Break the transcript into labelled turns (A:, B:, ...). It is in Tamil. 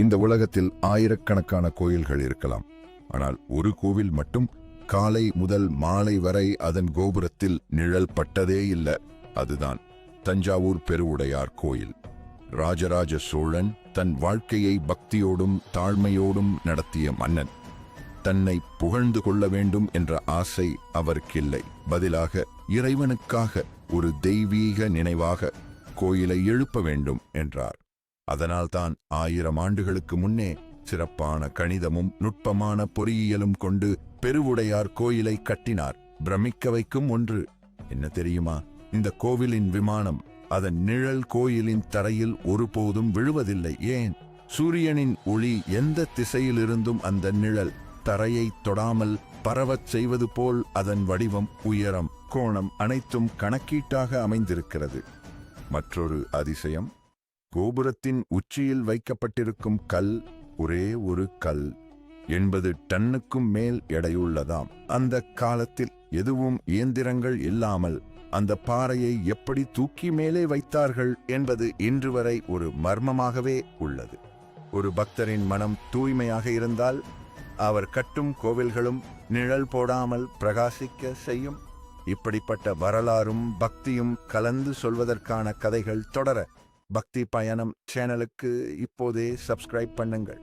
A: இந்த உலகத்தில் ஆயிரக்கணக்கான கோயில்கள் இருக்கலாம். ஆனால் ஒரு கோவில் மட்டும் காலை முதல் மாலை வரை அதன் கோபுரத்தில் நிழல் பட்டதே இல்லை. அதுதான் தஞ்சாவூர் பெருவுடையார் கோயில். ராஜராஜ சோழன் தன் வாழ்க்கையை பக்தியோடும் தாழ்மையோடும் நடத்திய மன்னன். தன்னை புகழ்ந்து கொள்ள வேண்டும் என்ற ஆசை அவருக்கில்லை. பதிலாக இறைவனுக்காக ஒரு தெய்வீக நினைவாக கோயிலை எழுப்ப வேண்டும் என்றார். அதனால்தான் ஆயிரம் ஆண்டுகளுக்கு முன்னே சிறப்பான கணிதமும் நுட்பமான பொறியியலும் கொண்டு பெருவுடையார் கோயிலை கட்டினார். பிரமிக்க வைக்கும் ஒன்று. என்ன தெரியுமா? இந்த கோவிலின் விமானம் அதன் நிழல் கோயிலின் தரையில் ஒருபோதும் விழுவதில்லை. ஏன்? சூரியனின் ஒளி எந்த திசையிலிருந்தும் அந்த நிழல் தரையை தொடாமல் பரவச் செய்வது போல் அதன் வடிவம் உயரம் கோணம் அனைத்தும் கணக்கீட்டாக அமைந்திருக்கிறது. மற்றொரு அதிசயம். கோபுரத்தின் உச்சியில் வைக்கப்பட்டிருக்கும் கல் ஒரே ஒரு கல். எண்பது டன்னுக்கும் மேல் எடையுள்ளதாம். அந்த காலத்தில் எதுவும் இயந்திரங்கள் இல்லாமல் அந்த பாறையை எப்படி தூக்கி மேலே வைத்தார்கள் என்பது இன்று வரை ஒரு மர்மமாகவே உள்ளது. ஒரு பக்தரின் மனம் தூய்மையாக இருந்தால் அவர் கட்டும் கோவில்களும் நிழல் போடாமல் பிரகாசிக்க செய்யும். இப்படிப்பட்ட வரலாறும் பக்தியும் கலந்து சொல்வதற்கான கதைகள் தொடர பக்தி பயணம் சேனலுக்கு இப்போதே சப்ஸ்கிரைப் பண்ணுங்கள்.